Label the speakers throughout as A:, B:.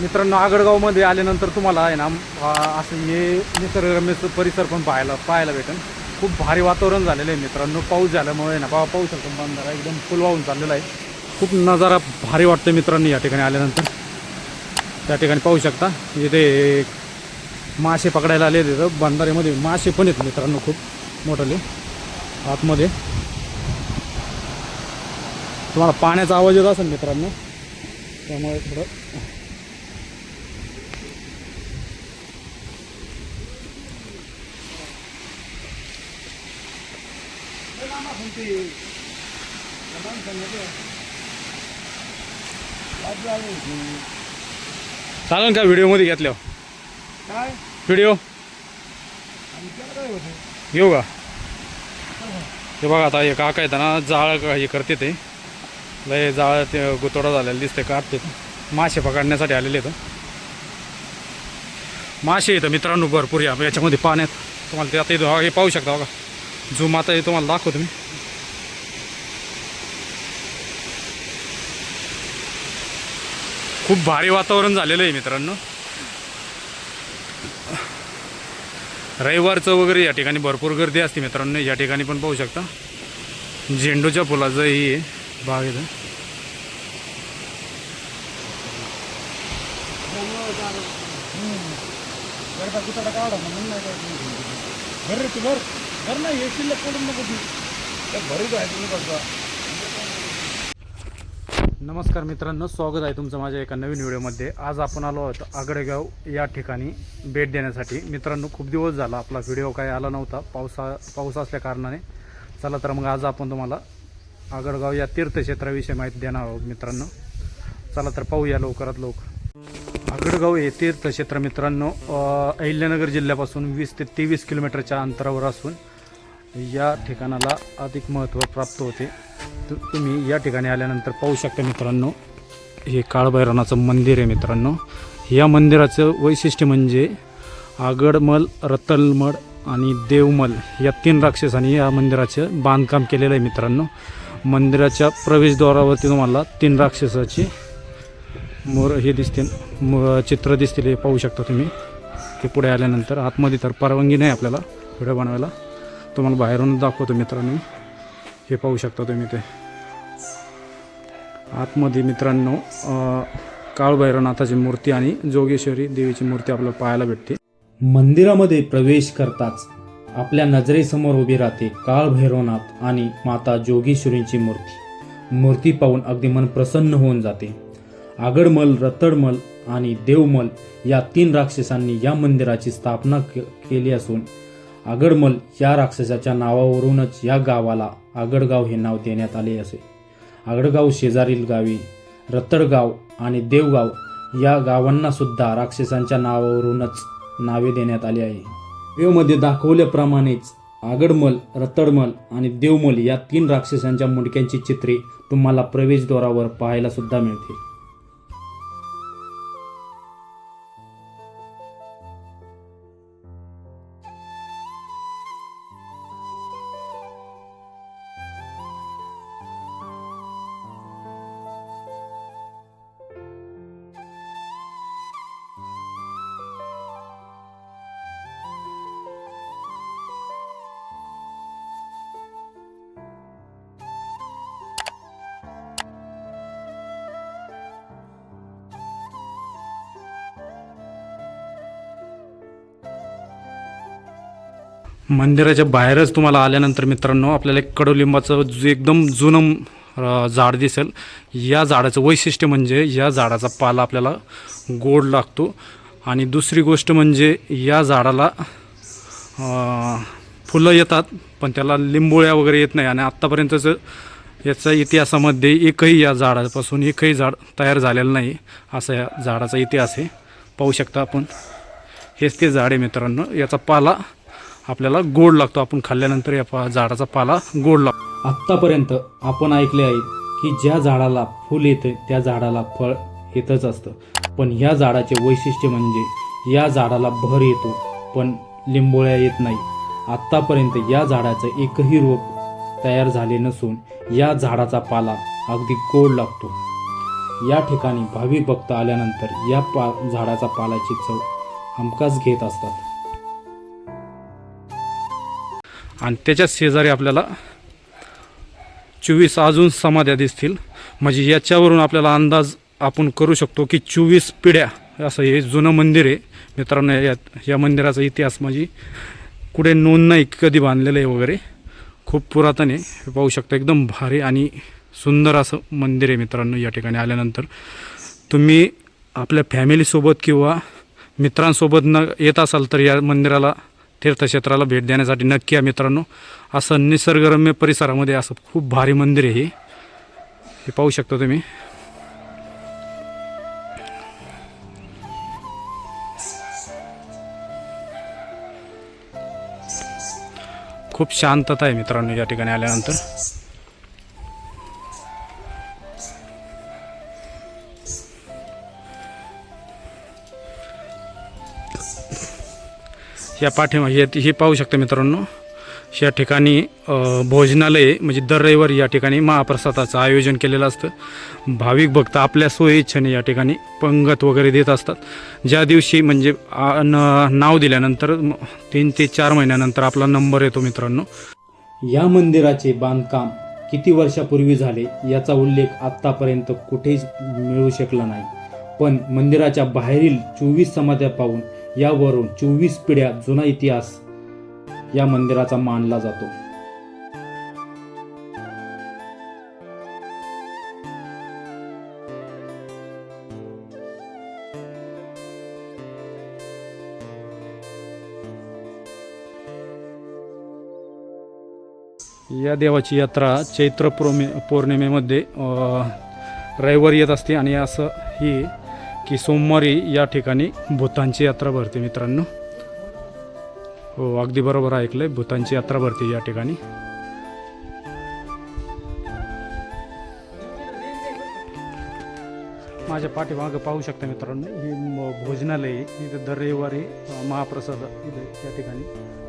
A: मित्रांनो आगडगावमध्ये आल्यानंतर तुम्हाला आहे ना असं हे निसर्गरम्य परिसर पण पाहायला पाहायला भेटेल. खूप भारी वातावरण झालेलं आहे मित्रांनो. पाऊस झाल्यामुळे ना बाबा पाऊस होतो बंधारा एकदम फुल वाहून चाललेला आहे. खूप नजारा भारी वाटतं मित्रांनो या ठिकाणी आल्यानंतर. त्या ठिकाणी पाहू शकता. इथे मासे पकडायला आले तिथं बंधाऱ्यामध्ये मासे पण आहेत मित्रांनो खूप मोठाले. आतमध्ये. तुम्हाला पाण्याचा आवाज येत असेल मित्रांनो. त्यामुळे थोडं चालेल का व्हिडिओमध्ये घेतल्यावर?
B: काय?
A: व्हिडिओ?
B: काय होतं?
A: घेऊ का? हे बघा आता हे काका येतं ना जाळ क- हे करते ते. लय जाळ ते गुतोडा झालेला दिसते काढते मासे पकडण्यासाठी आलेले आहेत. मासे येतं मित्रांनो भरपूर या याच्यामध्ये पाण्यात. तुम्हाला ते आता इथं हे पाहू शकता बघा. झूम आता हे तुम्हाला दाखवतो मी. खूप भारी वातावरण झालेलं आहे मित्रांनो. रविवारचं वगैरे या ठिकाणी भरपूर गर्दी असते मित्रांनो या ठिकाणी पण पाहू शकता. झेंडूच्या फुलाचं ही आहे बाग इथं.
B: गरबा नाही भर रे तू भर भर ना नको तू त्या तुम्ही बघा
A: नमस्कार मित्रांनो स्वागत आहे तुमचं माझ्या एका नवीन व्हिडिओमध्ये. आज आपण आलो आहोत आगडेगाव या ठिकाणी भेट देण्यासाठी. मित्रांनो खूप दिवस झाला आपला व्हिडिओ काय आला नव्हता. पावसा पाऊस असल्या कारणाने. चला तर मग आज आपण तुम्हाला आगडगाव या तीर्थक्षेत्राविषयी माहिती देणार आहोत मित्रांनो. चला तर पाहूया लवकरात लवकर. आगडगाव हे तीर्थक्षेत्र मित्रांनो अहिल्यानगर जिल्ह्यापासून वीस ते तेवीस किलोमीटरच्या अंतरावर असून या ठिकाणाला अधिक महत्त्व प्राप्त होते. तर तुम्ही या ठिकाणी आल्यानंतर पाहू शकता मित्रांनो हे काळभैरवनाचं मंदिर आहे मित्रांनो. या मंदिराचं वैशिष्ट्य म्हणजे आगडमल रतलमड आणि देवमल या तीन राक्षसांनी या मंदिराचं बांधकाम केलेलं आहे मित्रांनो. मंदिराच्या प्रवेशद्वारावरती तुम्हाला तीन राक्षसाची मोर हे दिसतील म चित्र दिसतील हे पाहू शकता तुम्ही. ते पुढे आल्यानंतर आतमध्ये तर परवानगी नाही आपल्याला व्हिडिओ बनवायला. तुम्हाला बाहेरून दाखवतो मित्रांनो. हे पाहू शकता तुम्ही ते. आतमध्ये मित्रांनो काळभैरवनाथाची मूर्ती आणि जोगेश्वरी देवीची मूर्ती आपल्याला पाहायला भेटते.
C: मंदिरामध्ये प्रवेश करताच आपल्या नजरेसमोर उभी राहते काळभैरवनाथ आणि माता जोगेश्वरींची मूर्ती. मूर्ती पाहून अगदी मन प्रसन्न होऊन जाते. आगडमल रतडमल आणि देवमल या तीन राक्षसांनी या मंदिराची स्थापना के- केली असून आगडमल या राक्षसाच्या नावावरूनच या गावाला आगडगाव हे नाव देण्यात आले असे. आगडगाव शेजारील गावी रतडगाव आणि देवगाव या गावांना सुद्धा राक्षसांच्या नावावरूनच नावे देण्यात आली आहे. वेवमध्ये दाखवल्याप्रमाणेच आगडमल रतडमल आणि देवमल या तीन राक्षसांच्या मुंडक्यांची चित्रे तुम्हाला प्रवेशद्वारावर पाहायला सुद्धा मिळतील.
A: मंदिराच्या बाहेरच तुम्हाला आल्यानंतर मित्रांनो आपल्याला एक कडुलिंबाचं जे एकदम जुनं झाड दिसेल. या झाडाचं वैशिष्ट्य म्हणजे या झाडाचा पाला आपल्याला गोड लागतो. आणि दुसरी गोष्ट म्हणजे या झाडाला फुलं येतात पण त्याला लिंबोळ्या वगैरे येत नाही. आणि आत्तापर्यंतचं याचा इतिहासामध्ये एकही या झाडापासून एकही झाड तयार झालेलं नाही असा या झाडाचा इतिहास आहे. पाहू शकता आपण. हेच ते झाड आहे मित्रांनो. याचा पाला आपल्याला गोड लागतो. आपण खाल्ल्यानंतर या पा झाडाचा पाला गोड लागतो.
C: आत्तापर्यंत आपण ऐकले आहे की ज्या झाडाला फुल येते त्या झाडाला फळ येतच असतं. पण ह्या झाडाचे वैशिष्ट्य म्हणजे या झाडाला भर येतो पण लिंबोळ्या येत नाही. आत्तापर्यंत या झाडाचं एकही रोप तयार झाले नसून या झाडाचा पाला अगदी गोड लागतो. या ठिकाणी भाविक भक्त आल्यानंतर या पा झाडाचा पालाची चव हमखास घेत असतात.
A: आणि त्याच्याच शेजारी आपल्याला चोवीस अजून समाध्या दिसतील. म्हणजे याच्यावरून आपल्याला अंदाज आपण करू शकतो की चोवीस पिढ्या असं हे जुनं मंदिर आहे. मित्रांनो या या मंदिराचा इतिहास म्हणजे कुठे नोंद नाही कधी बांधलेलं आहे वगैरे. खूप पुरातन आहे. पाहू शकता एकदम भारी आणि सुंदर असं मंदिर आहे मित्रांनो या ठिकाणी आल्यानंतर. तुम्ही आपल्या फॅमिलीसोबत किंवा मित्रांसोबत न येत असाल तर या मंदिराला तीर्थक्षेत्राला भेट देण्यासाठी नक्की या मित्रांनो असं निसर्गरम्य परिसरामध्ये असं खूप भारी मंदिर आहे हे. हे पाहू शकता तुम्ही. खूप शांतता आहे मित्रांनो या ठिकाणी आल्यानंतर. या पाठीमागे हे- हे पाहू शकता मित्रांनो. या ठिकाणी भोजनालय म्हणजे दर रविवारी या ठिकाणी महाप्रसादाचं आयोजन केलेलं असतं. भाविक भक्त आपल्या सोयीच्छेने या ठिकाणी पंगत वगैरे देत असतात. ज्या दिवशी म्हणजे न- नाव दिल्यानंतर तीन ते चार महिन्यानंतर आपला नंबर येतो मित्रांनो.
C: या मंदिराचे बांधकाम किती वर्षापूर्वी झाले याचा उल्लेख आत्तापर्यंत कुठेच मिळू शकला नाही. पण मंदिराच्या बाहेरील चोवीस समाध्या पाहून यावरून चोवीस पिढ्या जुना इतिहास या मंदिराचा मानला जातो.
A: या देवाची यात्रा चैत्र पौर्णिमेमध्ये रविवारी येत असते आणि असं ही की सोमवारी या ठिकाणी भूतांची यात्रा भरते मित्रांनो. हो अगदी बरोबर ऐकलंय भूतांची यात्रा भरते या ठिकाणी. माझ्या पाठीमागं पाहू शकता मित्रांनो ही भोजनालय इथे दर रविवारी महाप्रसाद इथे या ठिकाणी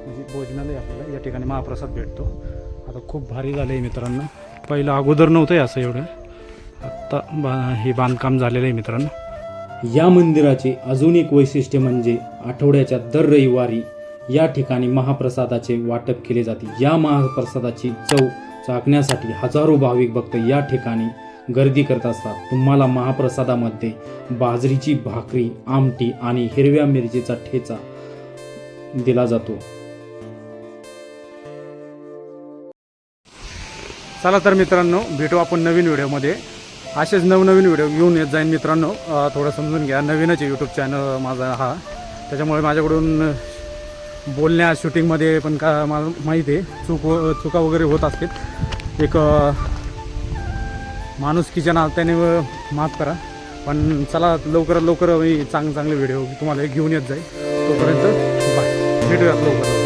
A: म्हणजे भोजनालय आपल्याला या ठिकाणी महाप्रसाद भेटतो. आता खूप भारी झालं आहे मित्रांनो. पहिलं अगोदर नव्हतं आहे असं एवढं. आत्ता बा हे बांधकाम झालेलं आहे मित्रांनो.
C: या मंदिराचे अजून एक वैशिष्ट्य म्हणजे आठवड्याच्या दर रविवारी या ठिकाणी महाप्रसादाचे वाटप केले जाते. या महाप्रसादाची चव चाकण्यासाठी हजारो भाविक भक्त या ठिकाणी गर्दी करत असतात. तुम्हाला महाप्रसादामध्ये बाजरीची भाकरी आमटी आणि हिरव्या मिरचीचा ठेचा दिला जातो.
A: चला तर मित्रांनो भेटू आपण नवीन व्हिडिओमध्ये. असेच नवनवीन व्हिडिओ घेऊन येत जाईन मित्रांनो. थोडं समजून घ्या. नवीनच आहे यूट्यूब चॅनल माझा हा. त्याच्यामुळे माझ्याकडून बोलण्या शूटिंगमध्ये पण का मला माहिती आहे. चूक चुका वगैरे होत असतील. एक माणूस माणुसकीच्या नात्याने माफ करा. पण चला लवकरात लवकर मी चांग चांगले व्हिडिओ तुम्हाला घेऊन येत जाईल तोपर्यंत बाय. भेटूयात लवकर